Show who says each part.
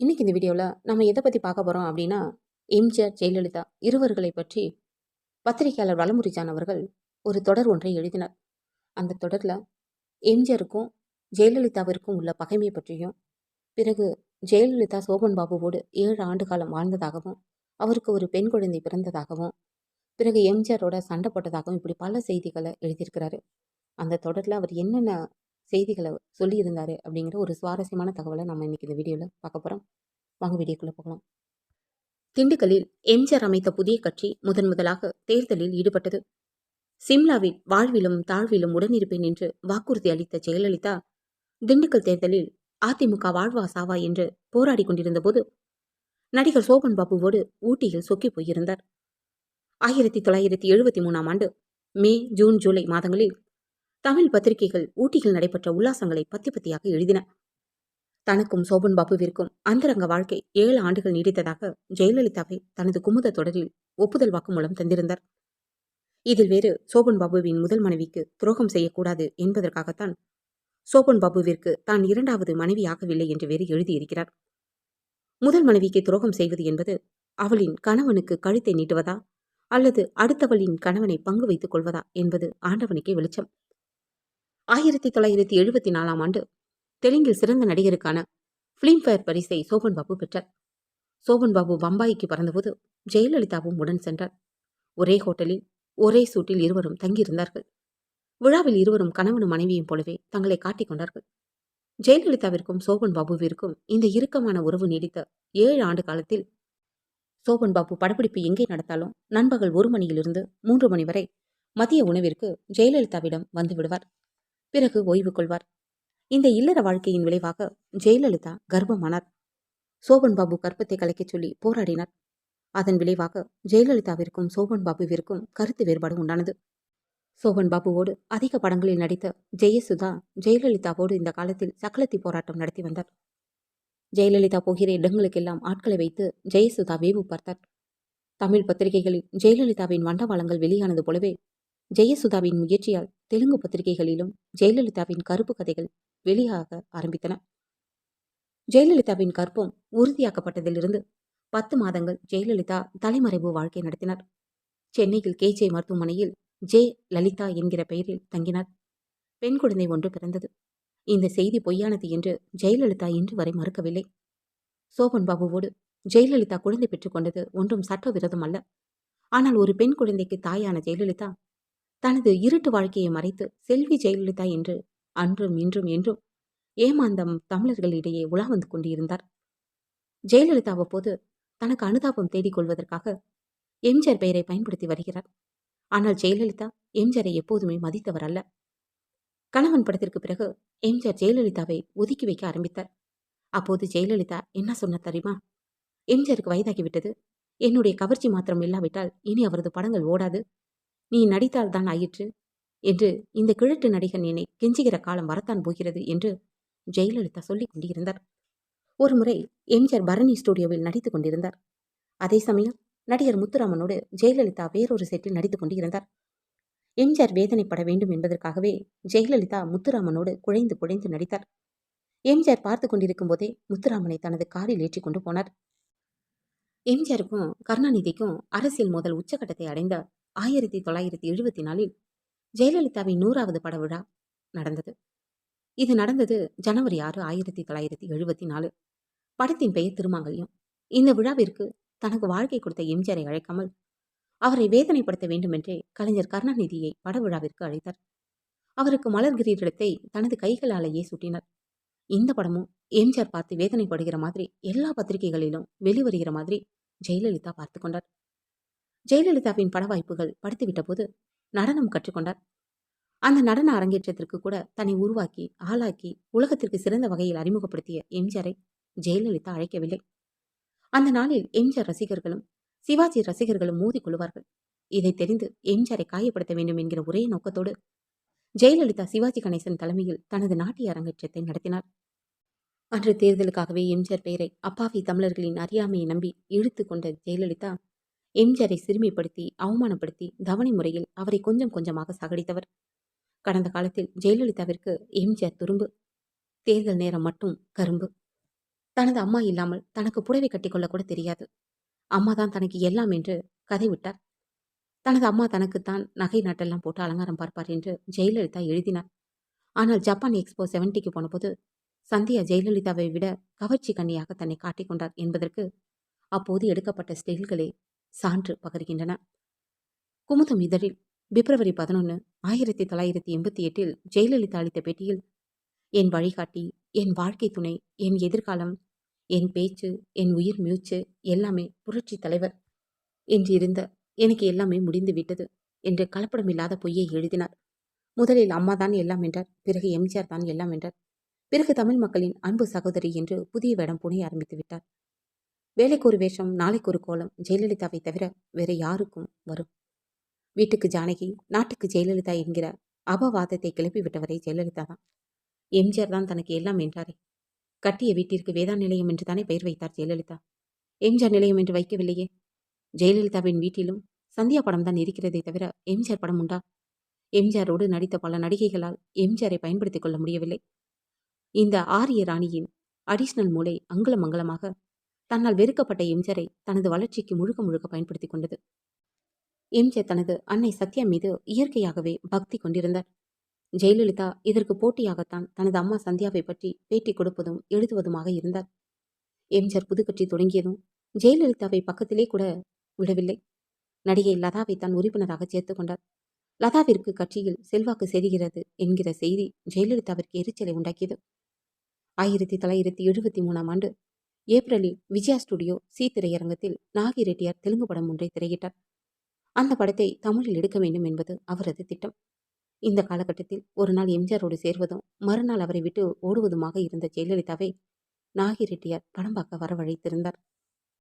Speaker 1: இன்றைக்கி இந்த வீடியோவில் நம்ம எதை பற்றி பார்க்க போகிறோம் அப்படின்னா எம்ஜிஆர் ஜெயலலிதா இருவர்களை பற்றி பத்திரிகையாளர் வளமுறிஜான் அவர்கள் ஒரு தொடர் ஒன்றை எழுதினார். அந்த தொடரில் எம்ஜிஆருக்கும் ஜெயலலிதாவிற்கும் உள்ள பகைமை பற்றியும் பிறகு ஜெயலலிதா சோபன் பாபுவோடு ஏழு ஆண்டு காலம் வாழ்ந்ததாகவும் அவருக்கு ஒரு பெண் குழந்தை பிறந்ததாகவும் பிறகு எம்ஜிஆரோட சண்டை போட்டதாகவும் இப்படி பல செய்திகளை எழுதியிருக்கிறாரு. அந்த தொடரில் அவர் என்னென்ன செய்திகளை சொல்லியிருந்தாரு அப்படிங்கிற ஒரு சுவாரஸ்யமான தகவலை நம்ம இன்னைக்கு இந்த வீடியோவில் பார்க்க போகிறோம் வாங்க வீடியோக்குள்ளே போகலாம். திண்டுக்கல்லில் எம்ஜிஆர் அமைத்த புதிய கட்சி முதன் முதலாக தேர்தலில் ஈடுபட்டது. சிம்லாவில் வாழ்விலும் தாழ்விலும் உடனிருப்பேன் என்று வாக்குறுதி அளித்த ஜெயலலிதா திண்டுக்கல் தேர்தலில் அதிமுக வாழ்வா சாவா என்று போராடி கொண்டிருந்த போது நடிகர் சோபன் பாபுவோடு ஊட்டியில் சொக்கி போயிருந்தார். ஆயிரத்தி தொள்ளாயிரத்தி எழுபத்தி மூணாம் ஆண்டு மே ஜூன் ஜூலை மாதங்களில் தமிழ் பத்திரிகைகள் ஊட்டியில் நடைபெற்ற உல்லாசங்களை பத்தி பத்தியாக எழுதின. தனக்கும் சோபன் பாபுவிற்கும் அந்தரங்க வாழ்க்கை ஏழு ஆண்டுகள் நீடித்ததாக ஜெயலலிதாவை தனது குமுத தொடரில் ஒப்புதல் வாக்குமூலம் தந்திருந்தார். இதில் வேறு சோபன் பாபுவின் முதல் மனைவிக்கு துரோகம் செய்யக்கூடாது என்பதற்காகத்தான் சோபன் பாபுவிற்கு தான் இரண்டாவது மனைவியாகவில்லை என்று வேறு எழுதியிருக்கிறார். முதல் மனைவிக்கு துரோகம் செய்வது என்பது அவளின் கணவனுக்கு கழுத்தை நீட்டுவதா அல்லது அடுத்தவளின் கணவனை பங்கு வைத்துக் கொள்வதா என்பது ஆண்டவனுக்கே வெளிச்சம். ஆயிரத்தி தொள்ளாயிரத்தி எழுபத்தி நாலாம் ஆண்டு தெலுங்கில் சிறந்த நடிகருக்கான ஃபிலிம்ஃபேர் பரிசை சோபன் பாபு பெற்றார். சோபன் பாபு பம்பாய்க்கு பறந்தபோது ஜெயலலிதாவும் உடன் சென்றார். ஒரே ஹோட்டலில் ஒரே சூட்டில் இருவரும் தங்கியிருந்தார்கள். விழாவில் இருவரும் கணவனும் மனைவியும் போலவே தங்களை காட்டிக்கொண்டார்கள் ஜெயலலிதாவிற்கும் சோபன் பாபுவிற்கும் இந்த இறுக்கமான உறவு நீடித்த ஏழு ஆண்டு காலத்தில் சோபன் பாபு படப்பிடிப்பு எங்கே நடத்தாலும் நண்பகல் ஒரு மணியிலிருந்து மூன்று மணி வரை மதிய உணவிற்கு ஜெயலலிதாவிடம் வந்து விடுவார். பிறகு ஓய்வு கொள்வார். இந்த இல்லற வாழ்க்கையின் விளைவாக ஜெயலலிதா கர்ப்பமானார். சோபன் பாபு கர்ப்பத்தை கலைக்கச் சொல்லி போராடினார். அதன் விளைவாக ஜெயலலிதாவிற்கும் சோபன் பாபுவிற்கும் கருத்து வேறுபாடு உண்டானது. சோபன் பாபுவோடு அதிக படங்களில் நடித்த ஜெயசுதா ஜெயலலிதாவோடு இந்த காலத்தில் சக்கலத்தி போராட்டம் நடத்தி வந்தார். ஜெயலலிதா போகிற இடங்களுக்கெல்லாம் ஆட்களை வைத்து ஜெயசுதா வேவு பார்த்தார் தமிழ் பத்திரிகைகளில் ஜெயலலிதாவின் வண்டவாளங்கள் வெளியானது போலவே ஜெயசுதாவின் முயற்சியால் தெலுங்கு பத்திரிகைகளிலும் ஜெயலலிதாவின் கருப்பு கதைகள் வெளியாக ஆரம்பித்தன. ஜெயலலிதாவின் கற்பம் உறுதியாக்கப்பட்டதிலிருந்து பத்து மாதங்கள் ஜெயலலிதா தலைமறைவு வாழ்க்கை நடத்தினார். சென்னையில் கேஜே மருத்துவமனையில் ஜே. லலிதா என்கிற பெயரில் தங்கினார். பெண் குழந்தை ஒன்று பிறந்தது. இந்த செய்தி பொய்யானது என்று ஜெயலலிதா இன்று வரை மறுக்கவில்லை. சோபன் பாபுவோடு ஜெயலலிதா குழந்தை பெற்றுக்கொண்டது ஒன்றும் சட்டவிரோதம் அல்ல ஆனால் ஒரு பெண் குழந்தைக்கு தாயான ஜெயலலிதா தனது இருட்டு வாழ்க்கையை மறைத்து செல்வி ஜெயலலிதா என்று அன்றும் இன்றும் என்றும் ஏமாந்தம் தமிழர்களிடையே உலா வந்து கொண்டிருந்தார். ஜெயலலிதா அவ்வப்போது தனக்கு அனுதாபம் தேடிக் கொள்வதற்காக எம்ஜிஆர் பெயரை பயன்படுத்தி வருகிறார். ஆனால் ஜெயலலிதா எம்ஜிஆரை எப்போதுமே மதித்தவர் அல்ல. கணவன் படத்திற்கு பிறகு எம்ஜிஆர் ஜெயலலிதாவை ஒதுக்கி வைக்க ஆரம்பித்தார். அப்போது ஜெயலலிதா என்ன சொன்ன தெரியுமா? எம்ஜிஆருக்கு வயதாகிவிட்டது என்னுடைய கவர்ச்சி மாத்திரம் இல்லாவிட்டால் இனி அவரது படங்கள் ஓடாது. நீ நடித்தால் தான் ஆயிற்று என்று இந்த கிழட்டு நடிகன் என்னை கெஞ்சுகிற காலம் வரத்தான் போகிறது என்று ஜெயலலிதா சொல்லிக் கொண்டிருந்தார். ஒருமுறை எம்ஜிஆர் பரணி ஸ்டுடியோவில் நடித்துக் கொண்டிருந்தார். அதே சமயம் நடிகர் முத்துராமனோடு ஜெயலலிதா வேறொரு செட்டில் நடித்துக் கொண்டிருந்தார். எம்ஜிஆர் வேதனைப்பட வேண்டும் என்பதற்காகவே ஜெயலலிதா முத்துராமனோடு குழைந்து குழைந்து நடித்தார். எம்ஜிஆர் பார்த்து கொண்டிருக்கும் போதே முத்துராமனை தனது காரில் ஏற்றி கொண்டு போனார். எம்ஜிஆருக்கும் கருணாநிதிக்கும் அரசியல் மோதல் உச்சகட்டத்தை அடைந்த ஆயிரத்தி தொள்ளாயிரத்தி எழுபத்தி நாலில் ஜெயலலிதாவின் நூறாவது பட விழா நடந்தது. இது நடந்தது ஜனவரி ஆறு ஆயிரத்தி தொள்ளாயிரத்தி எழுபத்தி நாலு. படத்தின் பெயர் திருமாங்கல்யம். இந்த விழாவிற்கு தனக்கு வாழ்க்கை கொடுத்த எம்ஜிஆரை அழைக்காமல் அவரை வேதனைப்படுத்த வேண்டுமென்றே கலைஞர் கருணாநிதியை பட விழாவிற்கு அழைத்தார். அவருக்கு மலர் கிரீடத்தை தனது கைகளாலேயே சுட்டினார். இந்த படமும் எம்ஜிஆர் பார்த்து வேதனைப்படுகிற மாதிரி எல்லா பத்திரிகைகளிலும் வெளிவருகிற மாதிரி ஜெயலலிதா பார்த்து கொண்டார். ஜெயலலிதாவின் பட வாய்ப்புகள் படுத்துவிட்ட போது நடனம் கற்றுக்கொண்டார். அந்த நடன அரங்கேற்றத்திற்கு கூட தன்னை உருவாக்கி ஆளாக்கி உலகத்திற்கு சிறந்த வகையில் அறிமுகப்படுத்திய எம்ஜிஆரை ஜெயலலிதா அழைக்கவில்லை. அந்த நாளில் எம்ஜிஆர் ரசிகர்களும் சிவாஜி ரசிகர்களும் மோதி கொள்வார்கள். இதை தெரிந்து எம்ஜிஆரை காயப்படுத்த வேண்டும் என்கிற ஒரே நோக்கத்தோடு ஜெயலலிதா சிவாஜி கணேசன் தலைமையில் தனது நாட்டிய அரங்கேற்றத்தை நடத்தினார். அன்று தேர்தலுக்காகவே எம்ஜிஆர் பெயரை அப்பாவி தமிழர்களின் அறியாமையை நம்பி இழுத்து கொண்ட ஜெயலலிதா எம்ஜிஆரை சிறுமைப்படுத்தி அவமானப்படுத்தி தவணை முறையில் அவரை கொஞ்சம் கொஞ்சமாக சகடித்தவர். கடந்த காலத்தில் ஜெயலலிதாவிற்கு எம்ஜிஆர் துரும்பு தேர்தல் நேரம் மட்டும் கரும்பு. தனது அம்மா இல்லாமல் தனக்கு புடவை கட்டிக்கொள்ள கூட தெரியாது. அம்மா தான் தனக்கு எல்லாம் என்று கதை விட்டார். தனது அம்மா தனக்குத்தான் நகை நட்டெல்லாம் போட்டு அலங்காரம் பார்ப்பார் என்று ஜெயலலிதா எழுதினார். ஆனால் ஜப்பான் எக்ஸ்போ செவன்டிக்கு போனபோது சந்தியா ஜெயலலிதாவை விட கவர்ச்சி கண்ணியாக தன்னை காட்டிக்கொண்டார் என்பதற்கு அப்போது எடுக்கப்பட்ட ஸ்டில்களே சான்று பகர்கின்றன. குமுதம் இதழில் பிப்ரவரி பதினொன்று ஆயிரத்தி தொள்ளாயிரத்தி எண்பத்தி எட்டில் ஜெயலலிதா அளித்த பேட்டியில் என் வழிகாட்டி என் வாழ்க்கை துணை என் எதிர்காலம் என் பேச்சு என் உயிர் மூச்சு எல்லாமே புரட்சி தலைவர். என்று இருந்த எனக்கு எல்லாமே முடிந்து விட்டது என்று கலப்படமில்லாத பொய்யை எழுதினார். முதலில் அம்மா தான் எல்லாம் என்றார் பிறகு எம்ஜிஆர் தான் எல்லாம் என்றார். பிறகு தமிழ் மக்களின் அன்பு சகோதரி என்று புதிய வேடம் புனைய ஆரம்பித்து விட்டார். வேலைக்கு ஒரு வேஷம் நாளைக்கு ஒரு கோலம். ஜெயலலிதாவை தவிர வேற யாருக்கும் வரும். வீட்டுக்கு ஜானகி நாட்டுக்கு ஜெயலலிதா என்கிற அபவாதத்தை கிளப்பி விட்டவரை ஜெயலலிதா தான். எம்ஜிஆர் தான் தனக்கு எல்லாம் என்றாரே. கட்டிய வீட்டிற்கு வேதா நிலையம் என்று தானே பெயர் வைத்தார் ஜெயலலிதா? எம்ஜிஆர் நிலையம் என்று வைக்கவில்லையே? ஜெயலலிதாவின் வீட்டிலும் சந்தியா படம் தான் இருக்கிறதே தவிர எம்ஜிஆர் படம் உண்டா? எம்ஜிஆரோடு நடித்த பல நடிகைகளால் எம்ஜிஆரை பயன்படுத்திக் கொள்ள முடியவில்லை. இந்த ஆரிய ராணியின் அடிஷ்னல் மூளை அங்குலம் மங்கலமாக தன்னால் வெறுக்கப்பட்ட எம்ஜரை தனது வளர்ச்சிக்கு முழுக்க முழுக்க பயன்படுத்திக் கொண்டது. எம்ஜர் தனது அன்னை சத்யா மீது இயற்கையாகவே பக்தி கொண்டிருந்தார். ஜெயலலிதா இதற்கு போட்டியாகத்தான் தனது அம்மா சந்தியாவை பற்றி பேட்டி கொடுப்பதும் எழுதுவதுமாக இருந்தார். எம்ஜர் புதுக்கட்சி தொடங்கியதும் ஜெயலலிதாவை பக்கத்திலே கூட விடவில்லை. நடிகை லதாவை தான் உறுப்பினராக சேர்த்து கொண்டார். லதாவிற்கு கட்சியில் செல்வாக்கு செல்கிறது என்கிற செய்தி ஜெயலலிதாவிற்கு எரிச்சலை உண்டாக்கியது. ஆயிரத்தி தொள்ளாயிரத்தி எழுபத்தி மூணாம் ஆண்டு ஏப்ரலில் விஜயா ஸ்டுடியோ சி திரையரங்கத்தில் நாகி ரெட்டியார் தெலுங்கு படம் ஒன்றை திரையிட்டார். அந்த படத்தை தமிழில் எடுக்க வேண்டும் என்பது அவரது திட்டம். இந்த காலகட்டத்தில் ஒரு நாள் எம்ஜிஆரோடு சேர்வதும் மறுநாள் அவரை விட்டு ஓடுவதுமாக இருந்த ஜெயலலிதாவை நாகி ரெட்டியார் படம் பார்க்க வரவழைத்திருந்தார்.